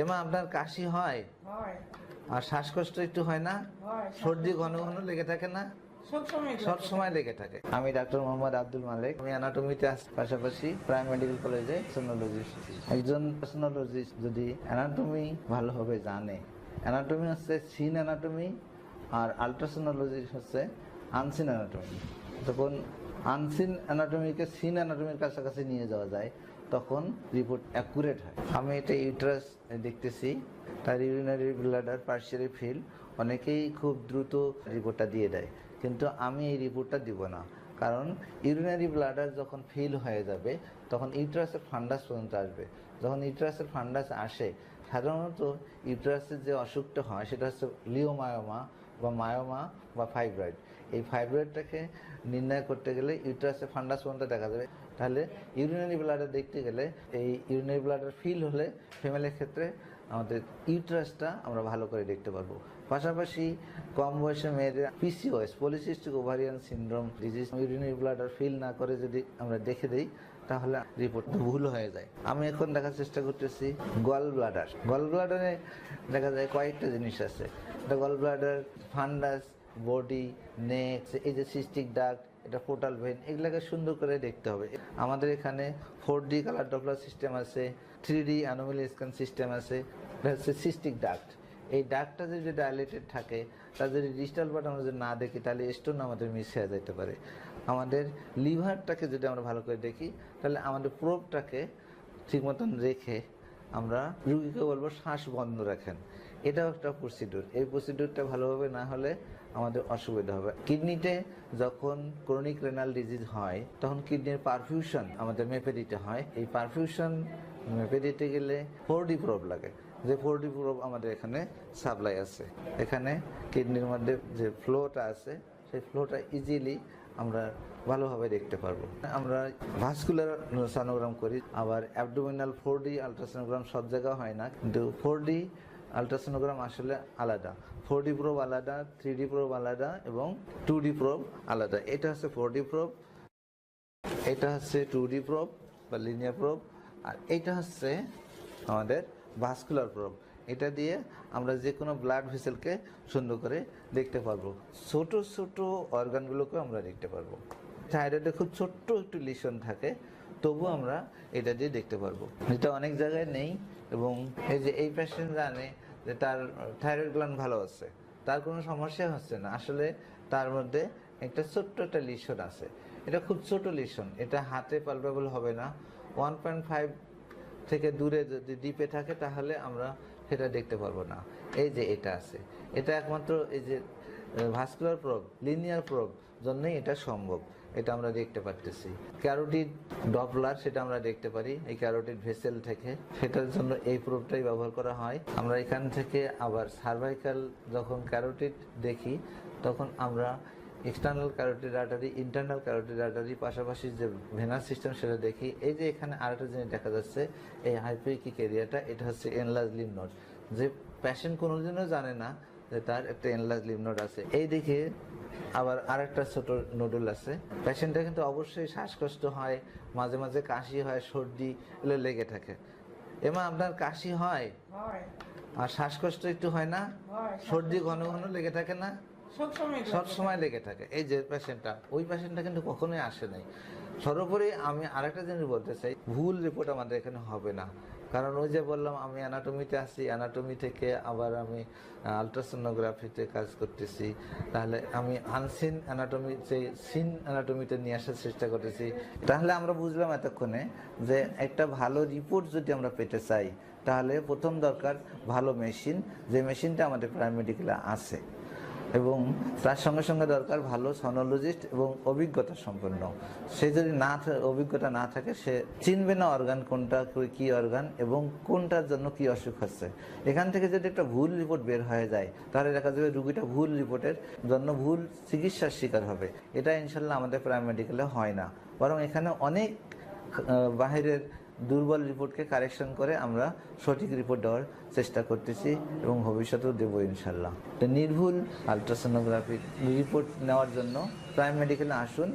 এমা আপনার কাশি হয়? আর শ্বাসকষ্ট একটু হয় না? সর্দি ঘন ঘন লেগে থাকে না? সব সময় লেগে থাকে। আমি ডাক্তার মোহাম্মদ আব্দুল মালিক। আমি অ্যানাটমিতে পাশাপাশি প্রাইম মেডিকেল কলেজে সোনোলজিস্ট একজন সোনোলজিস্ট যদি অ্যানাটমি ভালোভাবে জানে। অ্যানাটমি হচ্ছে সিন অ্যানাটমি আর আলট্রাসোনোলজি হচ্ছে আনসিন অ্যানাটমি তখন আনসিন অ্যানাটমিকে সিন অ্যানাটমির কাছাকাছি নিয়ে যাওয়া যায়। তখন রিপোর্ট অ্যাকুরেট হয়। আমি এটা ইউট্রাস দেখতেছি। তার ইউরিনারি ব্লাডার পার্সিয়ারি ফিল অনেকেই খুব দ্রুত রিপোর্টটা দিয়ে দেয়। কিন্তু আমি এই রিপোর্টটা দিব না। কারণ ইউরিনারি ব্লাডার যখন ফিল হয়ে যাবে, তখন ইউট্রাসের ফান্ডাস পর্যন্ত আসবে। যখন ইউট্রাসের ফান্ডাস আসে, সাধারণত ইউট্রাসের যে অসুখটা হয়, সেটা হচ্ছে লিওমায়োমা বা মায়োমা বা ফাইব্রয়েড এই ফাইব্রয়েডটাকে নির্ণয় করতে গেলে ইউট্রাসের ফান্ডাস পর্যন্ত দেখা যাবে। তাহলে ইউরিনারি ব্লাডার দেখতে গেলে এই ইউরিনারি ব্লাডার ফিল হলে ফিমেলের ক্ষেত্রে আমাদের ইউট্রাসটা আমরা ভালো করে দেখতে পারব। পাশাপাশি কম বয়সে মেয়েদের PCOS polycystic ovarian syndrome disease urinary bladder fill না করে যদি আমরা দেখে দিই, তাহলে রিপোর্ট ভুল হয়ে যায়। আমি এখন দেখার চেষ্টা করতেছি গল ব্লাডার গল ব্লাডারে দেখা যায় কয়েকটা জিনিস আছে। Gall bladder fundus body neck এই যে সিস্টিক ডাক এটা পোর্টাল ভেন এগুলোকে সুন্দর করে দেখতে হবে। আমাদের এখানে four D colour Doppler system আছে three D anomaly scan system আছে, এটা হচ্ছে সিস্টিক ডাক্ট এই ডাকটা যদি ডাইলেটেড থাকে, তার যদি ডিজিটাল বাট আমরা যদি না দেখি, তাহলে স্টোন আমাদের মিস হয়ে যেতে পারে। আমাদের লিভারটাকে যদি আমরা ভালো করে দেখি, তাহলে আমাদের প্রোবটাকে ঠিক মতন রেখে আমরা রুগীকে বলব শ্বাস বন্ধ রাখেন। এটাও একটা প্রসিডিউর এই প্রসিডিউরটা ভালোভাবে না হলে আমাদের অসুবিধা হবে। কিডনিতে যখন ক্রনিক রেনাল ডিজিজ হয়, তখন কিডনির পারফিউশন আমাদের মেপে দিতে হয়। এই পারফিউশন মেপে দিতে গেলে ফোর ডি প্রোব লাগে। যে ফোর ডি প্রোব আমাদের এখানে সাপ্লাই আছে। এখানে কিডনির মধ্যে যে ফ্লোটা আছে, সেই ফ্লোটা ইজিলি আমরা ভালোভাবে দেখতে পারব। আমরা ভাস্কুলার সনোগ্রাম করি। আবার অ্যাবডোমিনাল ফোর ডি আলট্রাসোনোগ্রাম সব জায়গায় হয় না। কিন্তু ফোর ডি আলট্রাসোনোগ্রাম আসলে আলাদা। ফোর ডি প্রোব আলাদা থ্রি ডি প্রোব আলাদা এবং টু ডি প্রোব আলাদা। এটা হচ্ছে ফোর ডি প্রোব এটা হচ্ছে টু ডি প্রোব বা লিনিয়ার প্রোব আর এটা হচ্ছে আমাদের ভাস্কুলার প্রোব এটা দিয়ে আমরা যে কোনো ব্লাড ভেসেলকে সুন্দর করে দেখতে পারব। ছোট ছোট অর্গানগুলোকে আমরা দেখতে পারব। থাইরয়েডে খুব ছোট্ট একটু লিশন থাকে তবু আমরা এটা দিয়ে দেখতে পারব। যেটা অনেক জায়গায় নেই এবং এই যে এই পেশেন্ট জানে যে তার থাইরয়েড গ্ল্যান্ড ভালো আছে, তার কোনো সমস্যা হচ্ছে না। আসলে তার মধ্যে একটা ছোট্ট একটা লিশন আছে। এটা খুব ছোট লিশন এটা হাতে পালপেবল হবে না। ওয়ান পয়েন্ট ফাইভ থেকে দূরে যদি ডিপে থাকে তাহলে আমরা সেটা দেখতে পারব না। এই যে এটা আছে, এটা একমাত্র এই যে ভাস্কুলার প্রোব লিনিয়ার প্রোব জন্যই এটা সম্ভব। এটা আমরা দেখতে পারতেছি। ক্যারোটিড ডপলার সেটা আমরা দেখতে পারি, এই ক্যারোটিড ভেসেল থেকে। সেটার জন্য এই প্রোবটাই ব্যবহার করা হয়। আমরা এখান থেকে আবার সার্ভাইকাল যখন ক্যারোটিড দেখি, তখন আমরা external carotid artery internal carotid artery পাশাপাশি যে ভেনাস সিস্টেম সেটা দেখি। এই যে এখানে আরেকটা জিনিস দেখা যাচ্ছে, এই হাইপোইকিক এরিয়াটা এটা হচ্ছে এনলার্জ লিম নোড যে প্যাশেন্ট কোনোদিনও জানে না তার একটা এনলার্জ লিম নোড আছে। এই দিকে আবার আরেকটা ছোট নুডুল আছে। পেশেন্টটা কিন্তু অবশ্যই শ্বাসকষ্ট হয় মাঝে মাঝে কাশি হয় সর্দি এগুলো লেগে থাকে। এমা আপনার কাশি হয়? হয়। আর শ্বাসকষ্ট একটু হয় না? সর্দি ঘন ঘন লেগে থাকে না? সব সময় লেগে থাকে। এই যে পেশেন্টটা ওই পেশেন্টটা কিন্তু কখনোই আসে নাই। সর্বোপরি আমি আরেকটা জিনিস বলতে চাই, ভুল রিপোর্ট আমাদের এখানে হবে না। কারণ ওই যে বললাম, আমি অ্যানাটমিতে আসি অ্যানাটমি থেকে আবার আমি আলট্রাসোনোগ্রাফিতে কাজ করতেছি। তাহলে আমি আনসিন অ্যানাটমি যে সিন অ্যানাটমিতে নিয়ে আসার চেষ্টা করতেছি। তাহলে আমরা বুঝলাম এতক্ষণে যে একটা ভালো রিপোর্ট যদি আমরা পেতে চাই, তাহলে প্রথম দরকার ভালো মেশিন যে মেশিনটা আমাদের প্রাইম মেডিকেলে আছে। এবং তার সঙ্গে সঙ্গে দরকার ভালো সনোলজিস্ট এবং অভিজ্ঞতা সম্পন্ন। সে যদি না অভিজ্ঞতা না থাকে, সে চিনবে না অর্গান কোনটা কি অর্গান এবং কোনটার জন্য কি অসুখ হচ্ছে। এখান থেকে যদি একটা ভুল রিপোর্ট বের হয়ে যায়, তাহলে দেখা যাবে রুগীটা ভুল রিপোর্টের জন্য ভুল চিকিৎসার শিকার হবে। এটা ইনশাল্লাহ আমাদের প্রাইম মেডিকেলে হয় না। বরং এখানে অনেক বাহিরের দুর্বল রিপোর্টকে কারেকশন করে আমরা সঠিক রিপোর্ট দেওয়ার চেষ্টা করতেছি এবং ভবিষ্যতেও দেবো ইনশাল্লাহ। তো নির্ভুল আলট্রাসোনোগ্রাফি রিপোর্ট নেওয়ার জন্য প্রাইম মেডিকেলে আসুন।